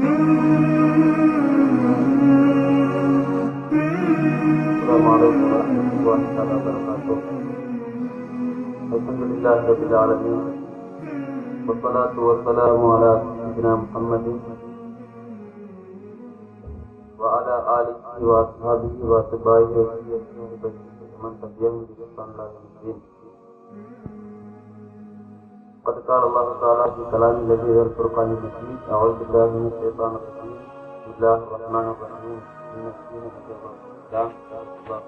السلام عليكم ورحمة الله تعالى وبركاته الحمد لله رب العالمين. والصلاة والسلام على سيدنا محمد وعلى آله وأصحابه وأتباعه ومن تبعهم بإحسان إلى يوم الدين. قد قال الله تعالى في كلام الذي ذا الفرقان المجيد أعوذ بالله من الشيطان الرجيم بسم الله الرحمن الرحيم إن الدين عند الله الإسلام الله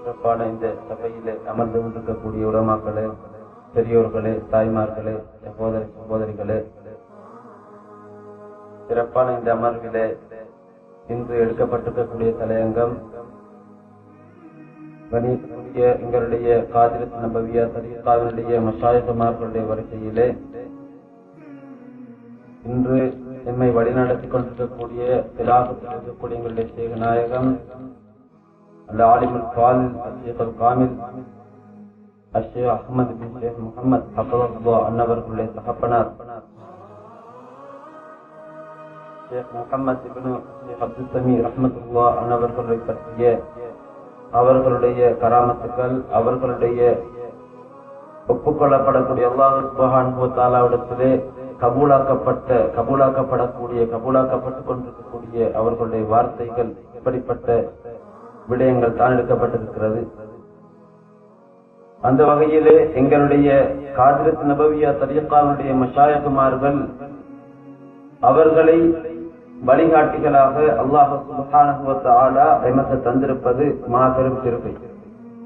சிறப்பான இந்த சபையிலே அமர்ந்து கொண்டிருக்கக்கூடிய உலமாக்களே பெரியோர்களே தாய்மார்களே சகோதரி சகோதரிகளே சிறப்பான இந்த அமர்விலே இன்று எடுக்கப்பட்டிருக்கக்கூடிய தலையங்கம் கணிக்கக்கூடிய எங்களுடைய காதிரத் நபவியா தரீக்காவினுடைய மசாயகுமார்களுடைய வரிசையிலே இன்று நம்மை வழிநடத்தி கொண்டிருக்கக்கூடிய திலாகத்தில் இருக்கக்கூடிய எங்களுடைய சேகநாயகம் அல்ல ஆலிமுல் பாலில் அசேகல் காமில் அஷேக் அஹமது பின் ஷேக் முகமது அபரத்வா அன்னவர்களுடைய தகப்பனார் ஷேக் முகமது இபின் ஷேக் அப்துல் சமீர் அஹமதுல்லா அன்னவர்களை பற்றிய அவர்களுடைய கராமத்துக்கள் அவர்களுடைய ஒப்புக்கொள்ளப்படக்கூடிய அல்லாஹ் சுபஹான் தாலாவிடத்திலே கபூலாக்கப்பட்ட கபூலாக்கப்படக்கூடிய கபூலாக்கப்பட்டுக் கொண்டிருக்கக்கூடிய அவர்களுடைய வார்த்தைகள் இப்படிப்பட்ட விடயங்கள் தான் எடுக்கப்பட்டிருக்கிறது. அந்த வகையிலே எங்களுடைய காதிரத் நபவியா தரியக்காவுடைய மஷாயகுமார்கள் அவர்களை வழிகாட்டிகளாக அல்லாஹு சுபஹானுவத்த ஆலா எமக்கு தந்திருப்பது மாபெரும் கிருபை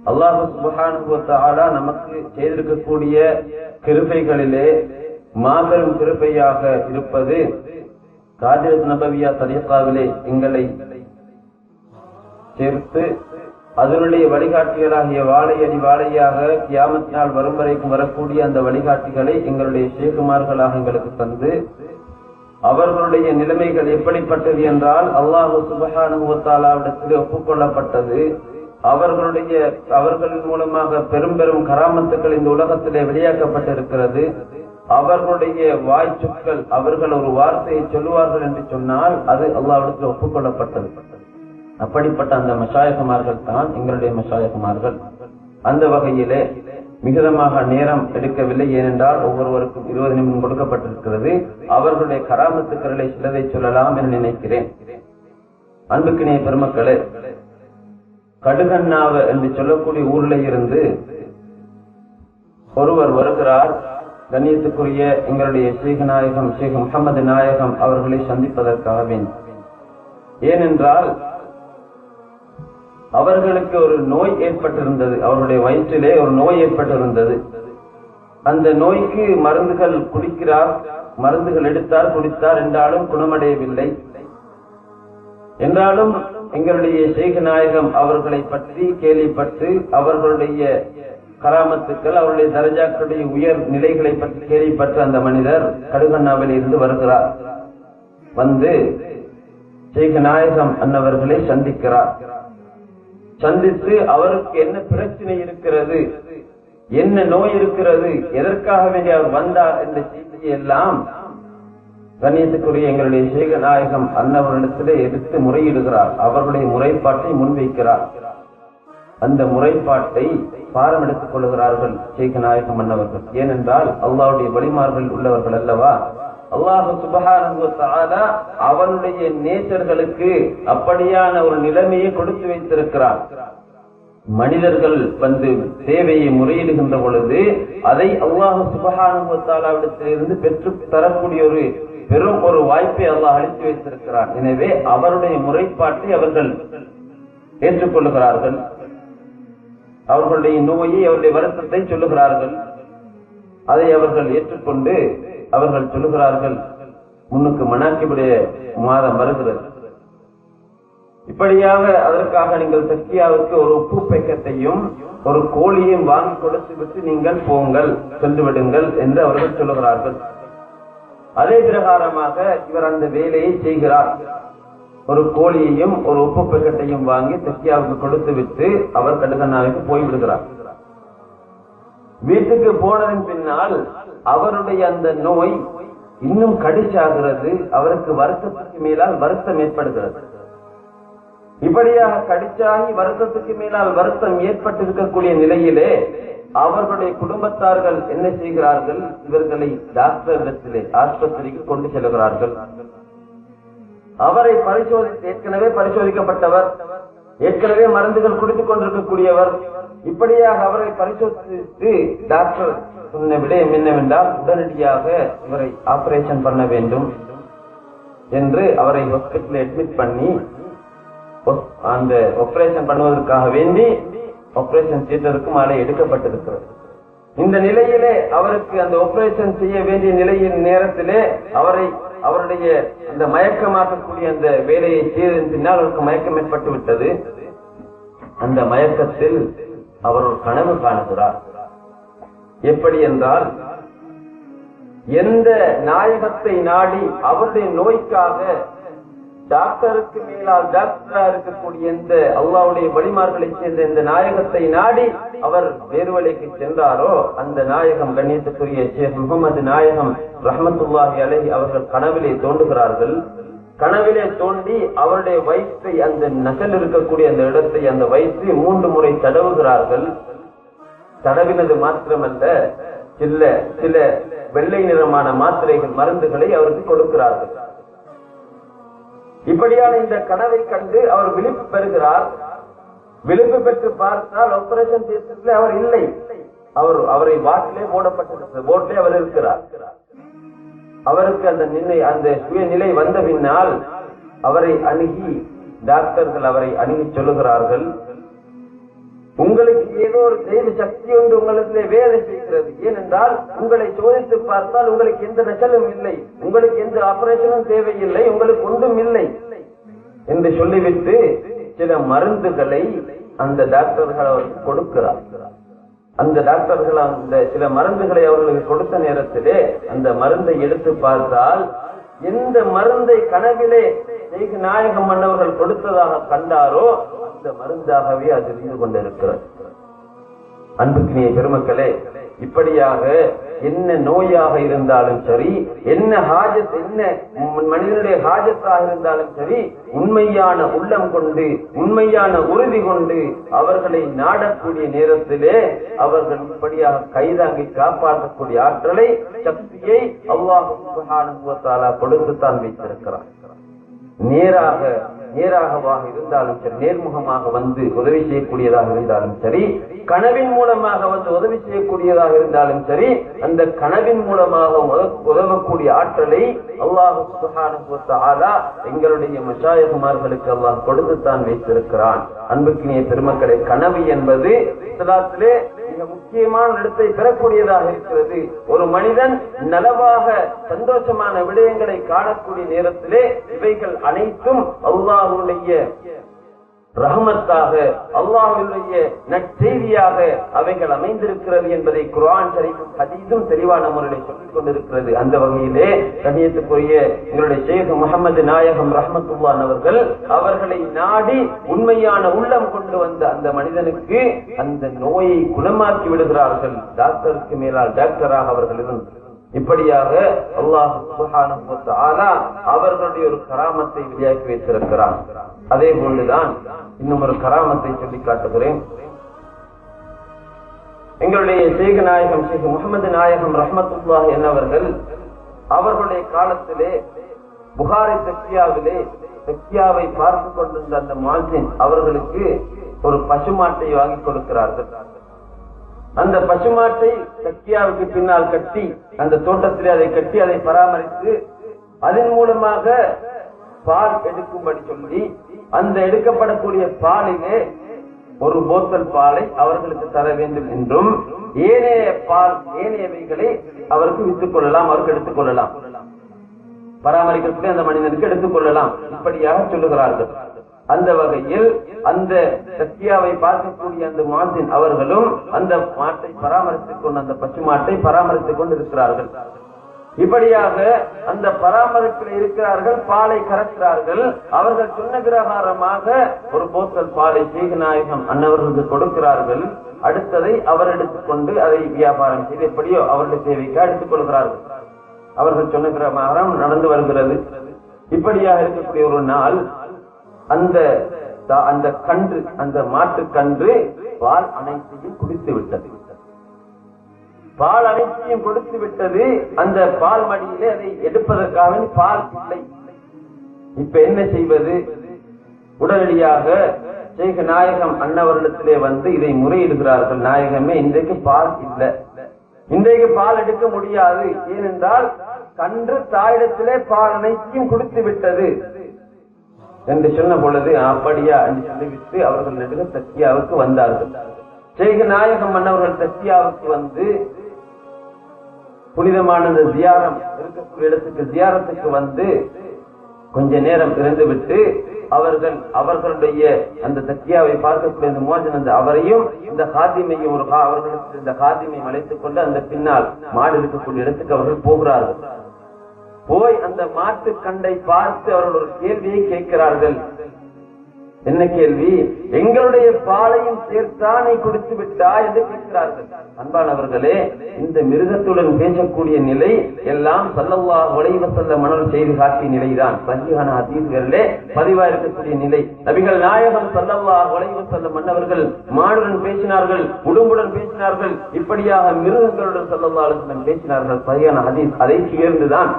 அல்லாஹு சுபஹானுவத்த ஆலா நமக்கு செய்திருக்கக்கூடிய கிருபைகளிலே மாபெரும் கிருபையாக இருப்பது காதிரத் நபவியா தரியக்காவிலே எங்களை சேர்த்து அதனுடைய வழிகாட்டிகளாகிய வாழையடி வாழையாக கியாமத்தினால் வரும் வரைக்கும் வரக்கூடிய அந்த வழிகாட்டிகளை எங்களுடைய ஷேகுமார்களாக எங்களுக்கு தந்து அவர்களுடைய நிலைமைகள் எப்படிப்பட்டது என்றால் அல்லாஹு சுபஹானுவத்தாலாவிடத்தில் ஒப்புக்கொள்ளப்பட்டது. அவர்களுடைய அவர்களின் மூலமாக பெரும் பெரும் கராமத்துக்கள் இந்த உலகத்திலே வெளியாக்கப்பட்டிருக்கிறது. அவர்களுடைய வாய்ச்சொற்கள் அவர்கள் ஒரு வார்த்தையை சொல்லுவார்கள் என்று சொன்னால் அது அல்லாவிடத்தில் ஒப்புக்கொள்ளப்பட்டது. அப்படிப்பட்ட அந்த மசாயகமார்கள் தான் எங்களுடைய மசாயகமார்கள் அந்த வகையிலே மிகுதமாக நேரம் எடுக்கவில்லை. ஏனென்றால் ஒவ்வொருவருக்கும் இருபது நிமிடம் கொடுக்கப்பட்டிருக்கிறது. அவர்களுடைய கராமத்துக்களை சிலதை சொல்லலாம் என நினைக்கிறேன். அன்புக்கினிய பெருமக்களே கடுகண்ணாவ என்று சொல்லக்கூடிய ஊர்ல இருந்து ஒருவர் வருகிறார். கண்ணியத்துக்குரிய எங்களுடைய ஷேக் நாயகம் ஷேக் முகமது நாயகம் அவர்களை சந்திப்பதற்காக வேண்டும் ஏனென்றால் அவர்களுக்கு ஒரு நோய் ஏற்பட்டிருந்தது. அவருடைய வயிற்றிலே ஒரு நோய் ஏற்பட்டிருந்தது. அந்த நோய்க்கு மருந்துகள் குடிக்கிறார் மருந்துகள் எடுத்தார் குடித்தார் என்றாலும் குணமடையவில்லை. என்றாலும் எங்களுடைய ஷேக் நாயகம் அவர்களை பற்றி கேள்விப்பட்டு அவர்களுடைய கராமத்துக்கள் அவருடைய தரஜாக்களுடைய உயர் நிலைகளை பற்றி கேள்விப்பட்டு அந்த மனிதர் கடுகண்ணாவில் இருந்து வருகிறார். வந்து ஷேக் நாயகம் அன்னவர்களை சந்திக்கிறார். சந்தித்து அவருக்கு என்ன பிரச்சனை இருக்கிறது என்ன நோய் இருக்கிறது எதற்காக வேண்டி அவர் வந்தார் என்ற செய்தியை எல்லாம் கண்ணியத்துக்குரிய எங்களுடைய சேகநாயகம் அன்னவரிடத்திலே எடுத்து முறையிடுகிறார். அவர்களுடைய முறைப்பாட்டை முன்வைக்கிறார். அந்த முறைப்பாட்டை பாரம் எடுத்துக் கொள்கிறார்கள் சேகநாயகம் அன்னவர்கள் ஏனென்றால் அல்லாவுடைய வழிமார்கள் உள்ளவர்கள் அல்லவா? அல்லாஹு சுபஹான அவனுடைய நேச்சர்களுக்கு அப்படியான ஒரு நிலைமையை கொடுத்து வைத்திருக்கிறார். மனிதர்கள் வந்து சேவையை முறையிடுகின்ற பொழுது அதை அல்லாஹு சுபஹானுவத்தாலாவிடத்திலிருந்து பெற்று தரக்கூடிய ஒரு பெரும் ஒரு வாய்ப்பை அல்லாஹ் அளித்து வைத்திருக்கிறார். எனவே அவருடைய முறைப்பாட்டை அவர்கள் ஏற்றுக்கொள்ளுகிறார்கள் அவர்களுடைய நோயை அவருடைய வருத்தத்தை சொல்லுகிறார்கள். அதை அவர்கள் ஏற்றுக்கொண்டு அவர்கள் சொல்லுகிறார்கள் முன்னுக்கு மனாக்கிபுடைய மாதம் வருகிறது இப்படியாக அதற்காக நீங்கள் சக்கியாவுக்கு ஒரு உப்பு பெக்கத்தையும் ஒரு கோழியையும் வாங்கி கொடுத்து விட்டு நீங்கள் போங்கள் சென்று விடுங்கள் என்று அவர்கள் சொல்லுகிறார்கள். அதே பிரகாரமாக இவர் அந்த வேலையை செய்கிறார். ஒரு கோழியையும் ஒரு உப்பு பெக்கெட்டையும் வாங்கி சக்கியாவுக்கு கொடுத்து விட்டு அவர் கடுகண்ணாவுக்கு போய்விடுகிறார். வீட்டுக்கு போனதன் பின்னால் அவருடைய அந்த நோய் இன்னும் கடிச்சாகிறது அவருக்கு வருத்தத்துக்கு மேலால் வருத்தம் ஏற்படுகிறது. இப்படியாக கடிச்சாகி வருத்தத்துக்கு மேலால் வருத்தம் ஏற்பட்டிருக்கக்கூடிய நிலையிலே அவர்களுடைய குடும்பத்தார்கள் என்ன செய்கிறார்கள்? இவர்களை டாக்டரிடத்திலே ஆஸ்பத்திரிக்கு கொண்டு செல்கிறார்கள். அவரை பரிசோதித்து ஏற்கனவே பரிசோதிக்கப்பட்டவர் ஏற்கனவே மருந்துகள் குடித்துக் கொண்டிருக்கக்கூடியவர் இப்படியாக அவரை பரிசோதித்து டாக்டர் சொன்ன விடயம் என்னவென்றால் உடனடியாக இவரை ஆபரேஷன் பண்ண வேண்டும் என்று அவரை ஹாஸ்பிட்டல் அட்மிட் பண்ணி அந்த ஆபரேஷன் பண்ணுவதற்காக வேண்டி ஆபரேஷன் தியேட்டருக்கு மாலை எடுக்கப்பட்டிருக்கிறது. இந்த நிலையிலே அவருக்கு அந்த ஆபரேஷன் செய்ய வேண்டிய நிலையின் நேரத்திலே அவரை அவருடைய அந்த மயக்கமாக்கக்கூடிய அந்த வேலையை செய்ததன் பின்னால் அவருக்கு மயக்கம் ஏற்பட்டு விட்டது அந்த மயக்கத்தில் அவர் ஒரு கனவு காணுகிறார். எப்படி என்றால் எந்த நாயகத்தை நாடி அவருடைய நோய்க்காக டாக்டருக்கு மேலால் டாக்டரா இருக்கக்கூடிய இந்த அல்லாவுடைய வழிமார்களை சேர்ந்த இந்த நாயகத்தை நாடி அவர் வேறுவலைக்கு சென்றாரோ அந்த நாயகம் கண்ணியத்துக்குரிய ஷேக் முகமது நாயகம் ரஹமத்துல்லாஹி அலஹி அவர்கள் கனவிலே தோன்றுகிறார்கள். கனவிலே தோண்டி அவருடைய வயிற்றை அந்த நகல் இருக்கக்கூடிய அந்த இடத்தை அந்த வயிற்றை மூன்று முறை தடவுகிறார்கள். தடவினது மாத்திரமல்ல சில சில வெள்ளை நிறமான மாத்திரைகள் மருந்துகளை அவருக்கு கொடுக்கிறார்கள். இப்படியான இந்த கனவை கண்டு அவர் விழிப்பு பெறுகிறார். விழிப்பு பெற்று பார்த்தால் ஆபரேஷன் தியேட்டரில் அவர் இல்லை. அவர் அவரை வாட்டிலே போடப்பட்டிருக்கிறது போட்டிலே அவர் இருக்கிறார். அவருக்கு அந்த நிலை அந்த சுயநிலை வந்த பின்னால் அவரை அணுகி டாக்டர்கள் அவரை அணுகி சொல்லுகிறார்கள். உங்களுக்கு ஏதோ ஒரு தெய்வ சக்தி ஒன்று உங்களுக்கு வேலை செய்கிறது. ஏனென்றால் உங்களை சோதித்து பார்த்தால் உங்களுக்கு எந்த நச்சலும் இல்லை. உங்களுக்கு எந்த ஆபரேஷனும் தேவையில்லை. உங்களுக்கு ஒன்றும் இல்லை. என்று சொல்லிவிட்டு சில மருந்துகளை அந்த டாக்டர்கள் அவருக்கு கொடுக்கிறார். அந்த டாக்டர்கள் அந்த சில மருந்துகளை அவர்களுக்கு கொடுத்த நேரத்திலே அந்த மருந்தை எடுத்து பார்த்தால் எந்த மருந்தை கனவிலே நாயகம் மன்னவர்கள் கொடுத்ததாக கண்டாரோ அந்த மருந்தாகவே அது இருந்து கொண்டிருக்கிறது. அன்புக்கினிய பெருமக்களே இப்படியாக என்ன நோயாக இருந்தாலும் சரி என்ன ஹாஜத் என்ன மனிதனுடைய ஹாஜத்தாக இருந்தாலும் சரி உண்மையான உள்ளம் கொண்டு உண்மையான உறுதி கொண்டு அவர்களை நாடக்கூடிய நேரத்திலே அவர்கள் இப்படியாக கைதாங்கி காப்பாற்றக்கூடிய ஆற்றலை சக்தியை அல்லாஹு கொடுத்துத்தான் வைத்திருக்கிறார் நேராக நேராகவாக இருந்தாலும் சரி நேர்முகமாக வந்து உதவி செய்யக்கூடியதாக இருந்தாலும் சரி கனவின் மூலமாக வந்து உதவி செய்யக்கூடியதாக இருந்தாலும் சரி அந்த கனவின் மூலமாக உதவக்கூடிய ஆற்றலை அல்லாஹு எங்களுடைய மஷாயகுமார்களுக்கு அல்லாஹ் கொடுத்துத்தான் வைத்திருக்கிறான். அன்புக்கினிய பெருமக்களை கனவு என்பது இஸ்லாத்திலே மிக முக்கியமான இடத்தை பெறக்கூடியதாக இருக்கிறது. ஒரு மனிதன் நலவாக சந்தோஷமான விடயங்களை காணக்கூடிய நேரத்திலே இவைகள் அனைத்தும் அல்லாஹுடைய ரஹமத்தாக அல்லாஹுடைய நற்செய்தியாக அவைகள் அமைந்திருக்கிறது என்பதை குரான் சரிக்கும் அதீதும் தெளிவான முறையில் சொல்லிக் கொண்டிருக்கிறது. அந்த வகையிலே கணியத்துக்குரிய எங்களுடைய ஷேக் முகமது நாயகம் ரஹமத்துல்லான் அவர்கள் அவர்களை நாடி உண்மையான உள்ளம் கொண்டு வந்த அந்த மனிதனுக்கு அந்த நோயை குணமாக்கி விடுகிறார்கள். டாக்டருக்கு மேலால் டாக்டராக அவர்கள் இருந்து இப்படியாக அல்லாஹ் அவர்களுடைய ஒரு கராமத்தை வெளியாக்கி வைத்திருக்கிறார். அதே போன்றுதான் இன்னும் ஒரு கராமத்தை சொல்லி காட்டுகிறேன். எங்களுடைய சேக நாயகம் ஷேக் முகமது நாயகம் ரஹமத்துல்லா என்னவர்கள் அவர்களுடைய காலத்திலே புகாரி தக்கியாவிலே தக்கியாவை பார்த்து கொண்டிருந்த அந்த மால்சின் அவர்களுக்கு ஒரு பசுமாட்டை வாங்கி கொடுக்கிறார்கள். அந்த பசுமாட்டை தக்கியாவுக்கு பின்னால் கட்டி அந்த தோட்டத்திலே அதை கட்டி அதை பராமரித்து அதன் மூலமாக பால் எடுக்கும்படி சொல்லி அந்த எடுக்கப்படக்கூடிய பாலிலே ஒரு போத்தல் பாலை அவர்களுக்கு தர வேண்டும் என்றும் ஏனைய பால் ஏனையவைகளை அவருக்கு வித்துக் கொள்ளலாம் அவருக்கு எடுத்துக் கொள்ளலாம். பராமரிக்கிறதுக்கு அந்த மனிதனுக்கு எடுத்துக் கொள்ளலாம். இப்படியாக சொல்லுகிறார்கள். அந்த வகையில் அந்த சத்தியாவை பார்க்கக்கூடிய அந்த மாட்டின் அவர்களும் அந்த மாட்டை பராமரித்துக் கொண்டு அந்த பசு மாட்டை பராமரித்துக் கொண்டு இருக்கிறார்கள் இப்படியாக அந்த பராமரிப்பில் இருக்கிறார்கள் பாலை கறக்கிறார்கள். அவர்கள் சொன்ன பிரகாரமாக ஒரு போத்தல் பாலை சீகநாயகம் அன்னவர்களுக்கு கொடுக்கிறார்கள். அடுத்ததை அவர் எடுத்துக்கொண்டு அதை வியாபாரம் செய்து எப்படியோ அவருடைய தேவைக்கு எடுத்துக் கொள்கிறார்கள். அவர்கள் சொன்ன பிரகாரம் நடந்து வருகிறது. இப்படியாக இருக்கக்கூடிய ஒரு நாள் அந்த அந்த கன்று அந்த மாட்டு கன்று பால் அனைத்தையும் குடித்து விட்டது. பால் அனைத்தையும் கொடுத்து விட்டது. அந்த பால் மடியிலே அதை எடுப்பதற்காக பால் இல்லை. இப்ப என்ன செய்வது? உடனடியாக சேக நாயகம் அன்னவரிடத்திலே வந்து இதை முறையிடுகிறார்கள். நாயகமே இன்றைக்கு பால் இல்லை. இன்றைக்கு பால் எடுக்க முடியாது. ஏனென்றால் கன்று தாயிடத்திலே பால் அனைத்தையும் கொடுத்து விட்டது. என்று சொன்ன பொழுது அப்படியா என்று சொல்லிவிட்டு அவர்கள் நடுக சத்யாவுக்கு வந்தார்கள். செய்க நாயகம் மன்னவர்கள் சத்யாவுக்கு வந்து புனிதமான இந்த ஜியாரம் இருக்கக்கூடிய இடத்துக்கு ஜியாரத்துக்கு வந்து கொஞ்ச நேரம் இருந்துவிட்டு அவர்கள் அவர்களுடைய அந்த தக்கியாவை பார்க்கக்கூடிய இந்த மோஜன் அவரையும் இந்த காதிமையும் ஒரு அவர்களுக்கு இந்த காதிமையும் அழைத்துக் கொண்டு அந்த பின்னால் மாடு இருக்கக்கூடிய இடத்துக்கு அவர்கள் போகிறார்கள். போய் அந்த மாட்டு கண்டை பார்த்து அவர்கள் ஒரு கேள்வியை கேட்கிறார்கள். என்ன கேள்வி? எங்களுடைய பாலையும் சேர்த்தா நீ குடித்து விட்டா என்று கேட்கிறார்கள். அன்பானவர்களே இந்த மிருகத்துடன் பேசக்கூடிய நிலை எல்லாம் சல்லல்லா உழைவ செல்ல மணல் செய்து காட்டிய நிலைதான். சங்கிகான அதீதுகளிலே பதிவா இருக்கக்கூடிய நிலை. நபிகள் நாயகம் சல்லல்லா உழைவ செல்ல மன்னவர்கள் மாடுடன் பேசினார்கள் உடும்புடன் பேசினார்கள் இப்படியாக மிருகங்களுடன் சல்லல்லா அலுவலம் பேசினார்கள். சரியான அதீஸ் அதை சேர்ந்துதான்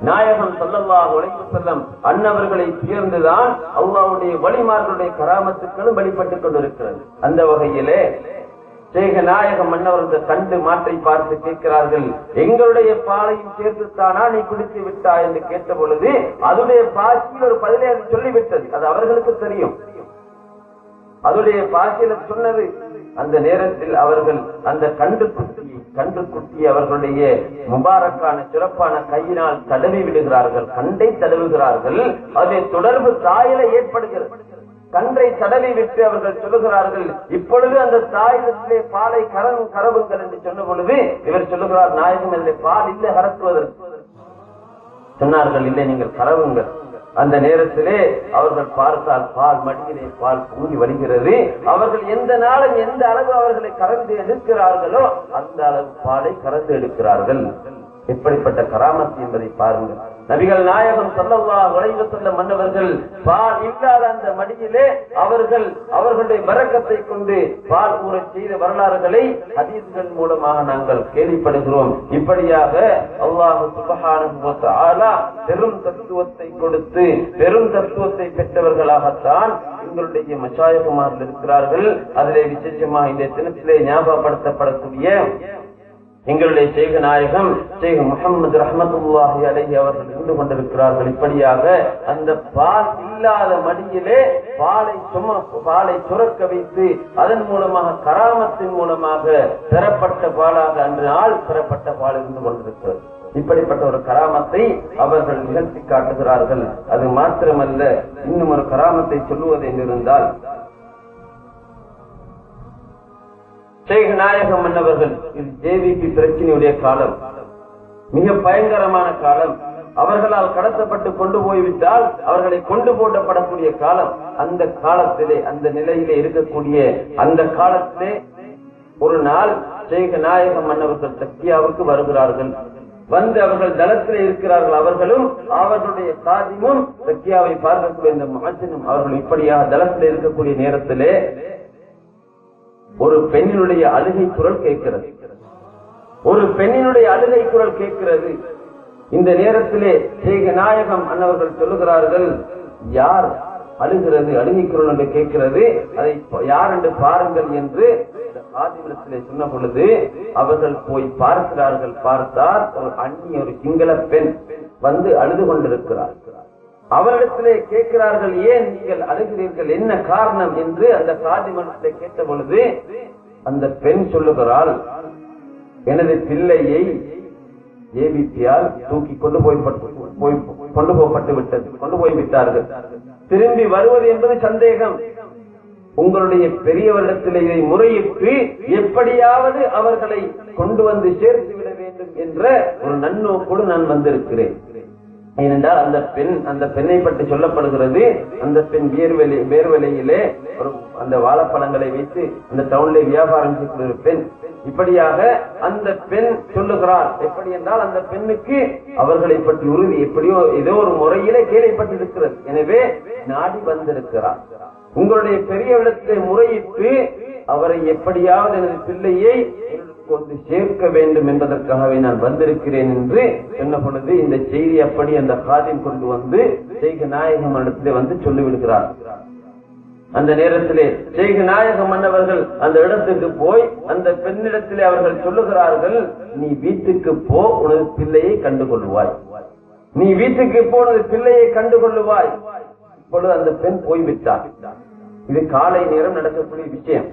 நாயகம் சல்லல்லாஹு உழைப்பு வஸல்லம் அன்னவர்களை சேர்ந்துதான் அல்லாவுடைய வழிமார்களுடைய கராமத்துக்களும் வெளிப்பட்டுக் கொண்டிருக்கிறது. அந்த வகையிலே சேக நாயகம் மன்னவர்கள் கண்டு மாற்றை பார்த்து கேட்கிறார்கள் எங்களுடைய பாலையும் சேர்த்துத்தானா? நீ குடித்து விட்டா? என்று கேட்ட பொழுது அதனுடைய பாசியில் ஒரு பதிலே அது சொல்லிவிட்டது. அது அவர்களுக்கு தெரியும். அதனுடைய பாசியில சொன்னது அந்த நேரத்தில் அவர்கள் அந்த கண்டு குட்டியை கன்று குட்டி அவர்களுடைய முபாரக்கான சிறப்பான கையினால் தடவி விடுகிறார்கள் கண்டை தடவுகிறார்கள் அதே தொடர்பு தாயில ஏற்படுகிறது. கன்றை தடவி விட்டு அவர்கள் சொல்லுகிறார்கள் இப்பொழுது அந்த தாயிலே பாலை கரன் கரவுங்கள் என்று சொன்ன பொழுது இவர் சொல்லுகிறார் நாயகம் இதிலே பால் இல்லை கரத்துவதற்கு. சொன்னார்கள் இல்லை நீங்கள் கரவுங்கள். அந்த நேரத்திலே அவர்கள் பார்த்தால் பால் மடியிலே பால் கூறி வருகிறது அவர்கள் எந்த நாளும் எந்த அளவு அவர்களை கறந்து எடுக்கிறார்களோ அந்த அளவு பாலை கறந்து எடுக்கிறார்கள். எப்படிப்பட்ட கராமத்து என்பதை பாருங்கள். நபிகள் நாயகம் சொல்லவா உழைவு செல்ல மன்னவர்கள் பால் இல்லாத அந்த மடியிலே அவர்கள் அவர்களுடைய மரக்கத்தை கொண்டு பால் கூற செய்த வரலாறுகளை ஹதீஸ்கள் மூலமாக நாங்கள் கேள்விப்படுகிறோம். இப்படியாக அல்லாஹு சுபஹான பெரும் தத்துவத்தை கொடுத்து பெரும் தத்துவத்தை பெற்றவர்களாகத்தான் எங்களுடைய மச்சாயகுமார்கள் இருக்கிறார்கள். அதிலே விசேஷமாக இந்த தினத்திலே ஞாபகப்படுத்தப்படக்கூடிய எங்களுடைய சேக நாயகம் சேக முகமது ரஹமத்துல்லாஹி அலஹி அவர்கள் இருந்து கொண்டிருக்கிறார்கள். இப்படியாக அந்த பால் இல்லாத மடியிலே பாலை சும பாலை சுரக்க வைத்து அதன் மூலமாக கராமத்தின் மூலமாக பெறப்பட்ட பாலாக அன்று நாள் பெறப்பட்ட பால் இருந்து கொண்டிருக்கிறது. இப்படிப்பட்ட ஒரு கராமத்தை அவர்கள் நிகழ்த்தி காட்டுகிறார்கள். அது மாத்திரமல்ல இன்னும் ஒரு கராமத்தை சொல்லுவது என்றிருந்தால் ஷேக் நாயகம் மன்னவர்கள் இது ஜேவிபி பிரச்சனையுடைய காலம். மிக பயங்கரமான காலம். அவர்களால் கடத்தப்பட்டு கொண்டு போய்விட்டால் அவர்களை கொண்டு போட்டப்படக்கூடிய காலம். அந்த காலத்திலே அந்த நிலையிலே இருக்கக்கூடிய அந்த காலத்திலே ஒரு நாள் ஷேக் நாயகம் மன்னவர்கள் சக்தியாவுக்கு வருகிறார்கள். வந்து அவர்கள் தளத்திலே இருக்கிறார்கள். அவர்களும் அவர்களுடைய சாதியும் சக்கியாவை பார்க்கக்கூடிய இந்த மகஜனும் அவர்கள் இப்படியாக தளத்திலே இருக்கக்கூடிய நேரத்திலே ஒரு பெண்ணினுடைய அழுகை குரல் கேட்கிறது. ஒரு பெண்ணினுடைய அழுகை குரல் கேட்கிறது. இந்த நேரத்திலே சேக நாயகம் அன்னவர்கள் சொல்லுகிறார்கள் யார் அழுகிறது அழுகை குரல் என்று கேட்கிறது? அதை யார் என்று பாருங்கள் என்று ஆதிபுரத்திலே சொன்ன பொழுது அவர்கள் போய் பார்க்கிறார்கள். பார்த்தால் ஒரு அந்நிய ஒரு சிங்கள பெண் வந்து அழுது கொண்டிருக்கிறார் அவரிடத்திலே கேட்கிறார்கள் ஏன் நீங்கள் அழுகிறீர்கள்? என்ன காரணம்? என்று அந்த காதி மனத்திலே கேட்ட பொழுது அந்த பெண் சொல்லுகிறாள் எனது பிள்ளையை ஏபிபியால் தூக்கி கொண்டு போய் போய் கொண்டு போகப்பட்டு விட்டது கொண்டு போய் விட்டார்கள். திரும்பி வருவது என்பது சந்தேகம். உங்களுடைய பெரியவரிடத்தில் இதை முறையிட்டு எப்படியாவது அவர்களை கொண்டு வந்து சேர்த்து விட வேண்டும் வேண்டும் என்ற ஒரு நன்னோக்கோடு நான் வந்திருக்கிறேன். ஏனென்றால் அந்த பெண் அந்த பெண்ணை பற்றி சொல்லப்படுகிறது அந்த பெண் வேர்வெளி வேர்வெளியிலே ஒரு அந்த வாழைப்பழங்களை வைத்து அந்த டவுன்ல வியாபாரம் செய்கிற பெண். இப்படியாக அந்த பெண் சொல்லுகிறார் எப்படி என்றால் அந்த பெண்ணுக்கு அவர்களை பற்றி உறுதி எப்படியோ ஏதோ ஒரு முறையிலே கேள்விப்பட்டிருக்கிறது. எனவே நாடி வந்திருக்கிறார். உங்களுடைய பெரியவிடத்தை முறையிட்டு அவரை எப்படியாவது எனது பிள்ளையை கொண்டு சேர்க்க வேண்டும் என்பதற்காகவே நான் வந்திருக்கிறேன் என்று சொன்ன பொழுது இந்த செய்தி அப்படி அந்த காதில் கொண்டு வந்து செய்க நாயகம் இடத்திலே வந்து சொல்லிவிடுகிறார். அந்த நேரத்திலே செய்க நாயக மன்னவர்கள் அந்த இடத்துக்கு போய் அந்த பெண்ணிடத்திலே அவர்கள் சொல்லுகிறார்கள் நீ வீட்டுக்கு போ உனது பிள்ளையை கண்டுகொள்வாய் நீ வீட்டுக்கு போ உனது பிள்ளையை கண்டுகொள்ளுவாய். இப்பொழுது அந்த பெண் போய்விட்டார் இது காலை நேரம் நடக்கக்கூடிய விஷயம்.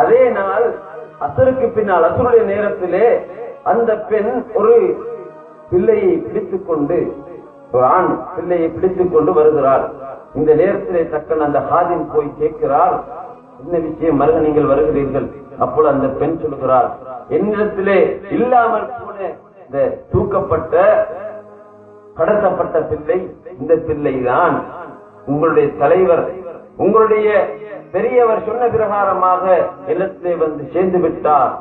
அதே நாள் அசருக்கு பின்னால் அசுருடைய நேரத்திலே அந்த பெண் ஒரு பிள்ளையை பிடித்துக் கொண்டு ஒரு ஆண் பிள்ளையை பிடித்துக் கொண்டு வருகிறார். இந்த நேரத்திலே தக்கன் அந்த ஹாதின் போய் கேட்கிறார் என்ன விஷயம் மருக நீங்கள் வருகிறீர்கள்? அப்பொழுது அந்த பெண் சொல்கிறார் என்னிடத்திலே இல்லாமல் போன இந்த தூக்கப்பட்ட கடத்தப்பட்ட பிள்ளை இந்த பிள்ளைதான். உங்களுடைய தலைவர் உங்களுடைய பெரியவர் சொன்ன பிரகாரமாக இல்லத்திலே வந்து சேர்ந்து விட்டார்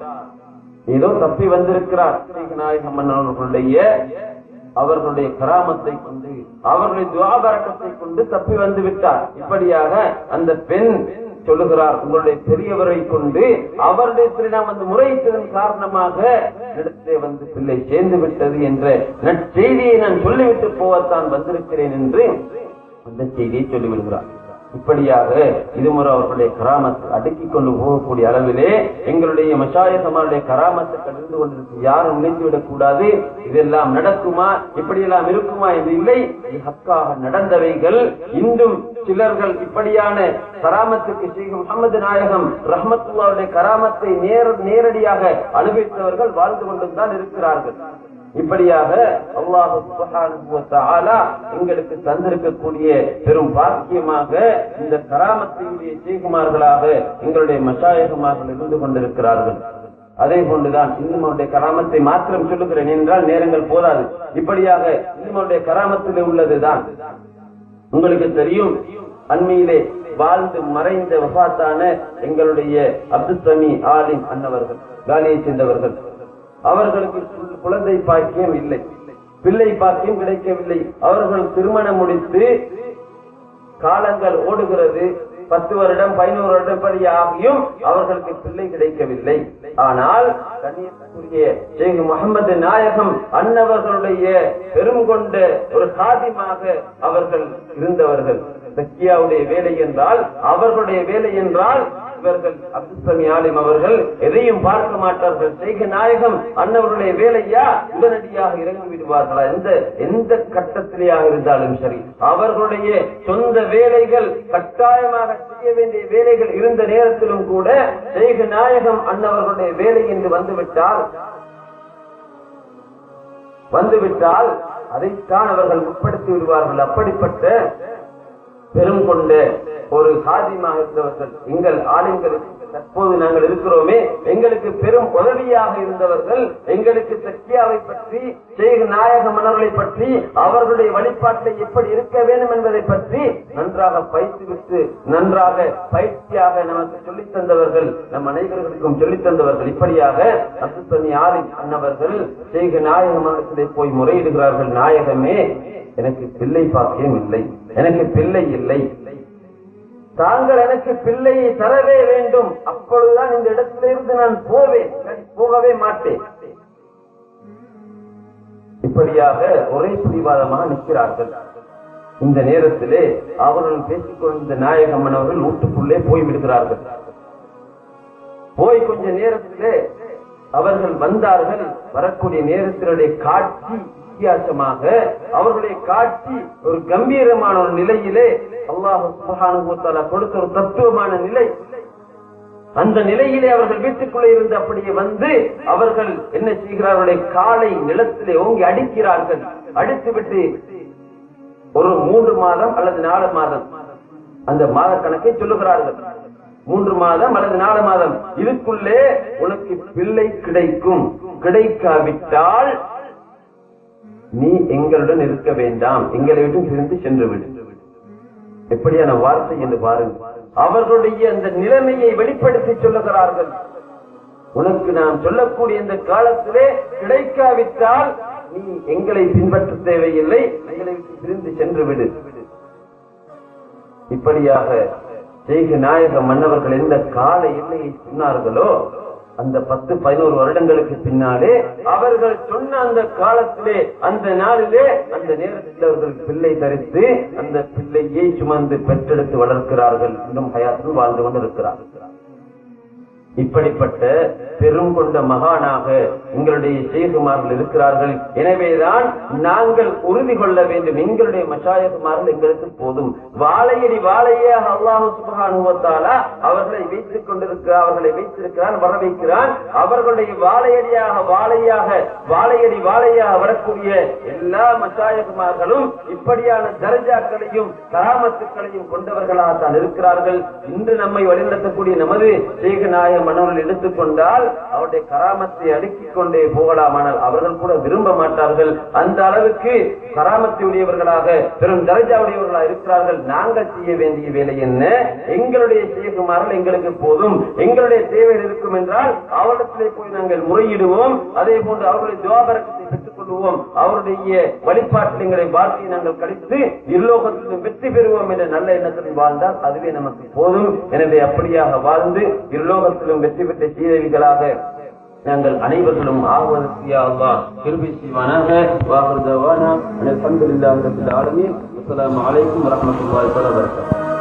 ஏதோ தப்பி வந்திருக்கிறார். நாயகம்மன் மன்னர்களுடைய அவர்களுடைய கிராமத்தை கொண்டு அவர்களுடைய துவாபரக்கத்தை கொண்டு தப்பி வந்து விட்டார் இப்படியாக அந்த பெண் சொல்லுகிறார் உங்களுடைய பெரியவரை கொண்டு அவருடைய நாம் வந்து முறையிட்டதன் காரணமாக இடத்தை வந்து பிள்ளை சேர்ந்து விட்டது என்ற நற்செய்தியை நான் சொல்லிவிட்டு போவத்தான் வந்திருக்கிறேன் என்று அந்த செய்தியை சொல்லிவிடுகிறார். இப்படியாக இதுமுறை அவர்களுடைய கராமத்தை அடுக்கிக் கொண்டு போகக்கூடிய அளவிலே எங்களுடைய மஷாயகமாருடைய கராமத்தை கடந்து கொண்டிருக்கு யாரும் நினைத்துவிடக் கூடாது. இதெல்லாம் நடக்குமா? இப்படியெல்லாம் இருக்குமா என்று இல்லை. ஹக்காக நடந்தவைகள் இன்றும் சிலர்கள் இப்படியான கராமத்துக்கு ஷேக் முகமது நாயகம் ரஹமத்துல்லாவுடைய கராமத்தை நேர நேரடியாக அனுபவித்தவர்கள் வாழ்ந்து கொண்டுதான் இருக்கிறார்கள். இப்படியாக எங்களுக்கு தந்திருக்கக்கூடிய பெரும் பாக்கியமாக இந்த கராமத்தினுடைய சேகுமார்களாக எங்களுடைய மசாயகுமார்கள் இருந்து கொண்டிருக்கிறார்கள். அதே போன்றுதான் இன்னும் கராமத்தை மாத்திரம் சொல்லுகிறேன் என்றால் நேரங்கள் போதாது. இப்படியாக இன்னும் கராமத்திலே உள்ளதுதான். உங்களுக்கு தெரியும் அண்மையிலே வாழ்ந்து மறைந்த வபாத்தான எங்களுடைய அப்துல் சமி ஆலிம் அன்னவர்கள் காலியை சேர்ந்தவர்கள். அவர்களுக்கு குழந்தை பாக்கியம் இல்லை. பிள்ளை பாக்கியம் கிடைக்கவில்லை. அவர்கள் திருமணம் முடித்து காலங்கள் ஓடுகிறது. பத்து வருடம் பதினோரு வருடம் படி ஆகியும் அவர்களுக்கு பிள்ளை கிடைக்கவில்லை. ஆனால் கண்ணியத்துக்குரிய ஷேக் முகமது நாயகம் அன்னவர்களுடைய பெரும் கொண்ட ஒரு சாதியமாக அவர்கள் இருந்தவர்கள். சக்கியாவுடைய வேலை என்றால் அவர்களுடைய வேலை என்றால் இவர்கள் அப்துல் ஆலிம் அவர்கள் எதையும் பார்க்க மாட்டார்கள். செய்க நாயகம் அன்னவருடைய வேலையா? உடனடியாக இறங்கி விடுவார்களா? எந்த எந்த கட்டத்திலேயாக இருந்தாலும் சரி. அவர்களுடைய சொந்த வேலைகள் கட்டாயமாக செய்ய வேண்டிய வேலைகள் இருந்த நேரத்திலும் கூட செய்க நாயகம் அன்னவர்களுடைய வேலை என்று வந்துவிட்டால் வந்துவிட்டால் அதைத்தான் அவர்கள் உட்படுத்தி விடுவார்கள். அப்படிப்பட்ட பெரும் கொண்ட ஒரு சாதியமாக இருந்தவர்கள் எங்கள் ஆளுங்களுக்கு தற்போது நாங்கள் இருக்கிறோமே எங்களுக்கு பெரும் உதவியாக இருந்தவர்கள் எங்களுக்கு சக்கியாவை பற்றி செய்க நாயக மன்னர்களை பற்றி அவர்களுடைய வழிபாட்டை எப்படி இருக்க வேண்டும் என்பதை பற்றி நன்றாக பயிற்றுவித்து நன்றாக பயிற்சியாக நமக்கு சொல்லித் தந்தவர்கள் நம் அனைவர்களுக்கும் சொல்லித் தந்தவர்கள். இப்படியாக அசுத்தனி ஆரின் அன்னவர்கள் செய்க நாயக மன்னத்திலே போய் முறையிடுகிறார்கள். நாயகமே எனக்கு பிள்ளை பாக்கியம் இல்லை. எனக்கு பிள்ளை இல்லை. தாங்கள் எனக்கு பிள்ளையை தரவே வேண்டும். அப்பொழுதுதான் இந்த இடத்திலிருந்து நான் போவேன். போகவே மாட்டேன். இப்படியாக ஒரே பிடிவாதமாக நிற்கிறார்கள். இந்த நேரத்திலே அவர்கள் பேசிக் கொண்ட நாயகம்மன் அவர்கள் வீட்டுக்குள்ளே போய் விடுகிறார்கள். போய் கொஞ்ச நேரத்திலே அவர்கள் வந்தார்கள். வரக்கூடிய நேரத்தினுடைய காட்சி வித்தியாசமாக அவர்களுடைய காட்சி ஒரு கம்பீரமான ஒரு நிலையிலே அல்லாஹு கொடுத்த ஒரு தத்துவமான நிலை. அந்த நிலையிலே அவர்கள் வீட்டுக்குள்ளே இருந்து அப்படியே வந்து அவர்கள் என்ன செய்கிறார்களுடைய காலை நிலத்திலே ஓங்கி அடிக்கிறார்கள். அடித்துவிட்டு ஒரு மூன்று மாதம் அல்லது நாலு மாதம். அந்த மாத கணக்கை சொல்லுகிறார்கள். மூன்று மாதம் அல்லது நாலு மாதம். இதுக்குள்ளே உனக்கு பிள்ளை கிடைக்கும். கிடைக்காவிட்டால் நீ எங்களுடன் இருக்க வேண்டாம். எங்களை விட்டு பிரிந்து சென்று விடு எப்படியான வார்த்தை என்று பாருங்கள். அவர்களுடைய அந்த நிலைமையை வெளிப்படுத்தி சொல்லுகிறார்கள். உனக்கு நாம் சொல்லக்கூடிய இந்த காலத்திலே கிடைக்காவிட்டால் நீ எங்களை பின்பற்ற தேவையில்லை. எங்களை விட்டு பிரிந்து சென்று விடு இப்படியாக செய்க நாயக மன்னவர்கள் எந்த கால எல்லையை சொன்னார்களோ அந்த பத்து பதினோரு வருடங்களுக்கு பின்னாலே அவர்கள் சொன்ன அந்த காலத்திலே அந்த நாளிலே அந்த நேரத்தில் அவர்கள் பிள்ளை தரித்து அந்த பிள்ளையை சுமந்து பெற்றெடுத்து வளர்க்கிறார்கள். இன்னும் ஹயாத்தில் வாழ்ந்து கொண்டிருக்கிறார்கள். இப்படிப்பட்ட பெரும் கொண்ட மகானாக எங்களுடைய சேகுமார்கள் இருக்கிறார்கள். எனவேதான் நாங்கள் உறுதி கொள்ள வேண்டும். எங்களுடைய மஷாயகுமார்கள் எங்களுக்கு போதும். வாழையடி வாழையாக அல்லாஹு சுபகானுவத்தாலா அவர்களை வைத்துக் கொண்டிருக்கிறார் அவர்களை வைத்திருக்கிறான் வர வைக்கிறான். அவர்களுடைய வாழையடியாக வாழையாக வாழையடி வாழையாக வரக்கூடிய எல்லா மஷாயகுமார்களும் இப்படியான தரஜாக்களையும் கராமத்துக்களையும் கொண்டவர்களாக தான் இருக்கிறார்கள். இன்று நம்மை வழிநடத்தக்கூடிய நமது சேகநாயகம் மன்னர்கள் எடுத்துக்கொண்டால் அவருடைய கராமத்தை அடுக்கிக் கொண்டே போகலாம். ஆனால் அவர்கள் கூட விரும்ப மாட்டார்கள். அந்த அளவுக்கு கராமத்தை உடையவர்களாக பெரும் தரஜாவுடையவர்களாக இருக்கிறார்கள். நாங்கள் செய்ய வேண்டிய வேலை என்ன? எங்களுடைய சேகுமார்கள் எங்களுக்கு போதும். எங்களுடைய தேவைகள் இருக்கும் என்றால் அவரிடத்திலே போய் நாங்கள் முறையிடுவோம். அதே போன்று அவர்களுடைய துவாபரக்கத்தை பெற்றுக் அவருடைய வழிபாட்டில் எங்களை வாழ்க்கையை நாங்கள் கழித்து இருலோகத்திலும் வெற்றி பெறுவோம் என்ற நல்ல எண்ணத்துடன் வாழ்ந்தால் அதுவே நமக்கு போதும். எனவே அப்படியாக வாழ்ந்து இருலோகத்திலும் வெற்றி பெற்ற சீரவிகளாக நாங்கள் அனைவர்களும் ஆகுவதற்கு யா அல்லாஹ் செய்வானாக. வாஹர் அலைக்கும் வரஹ்மத்துல்லாஹி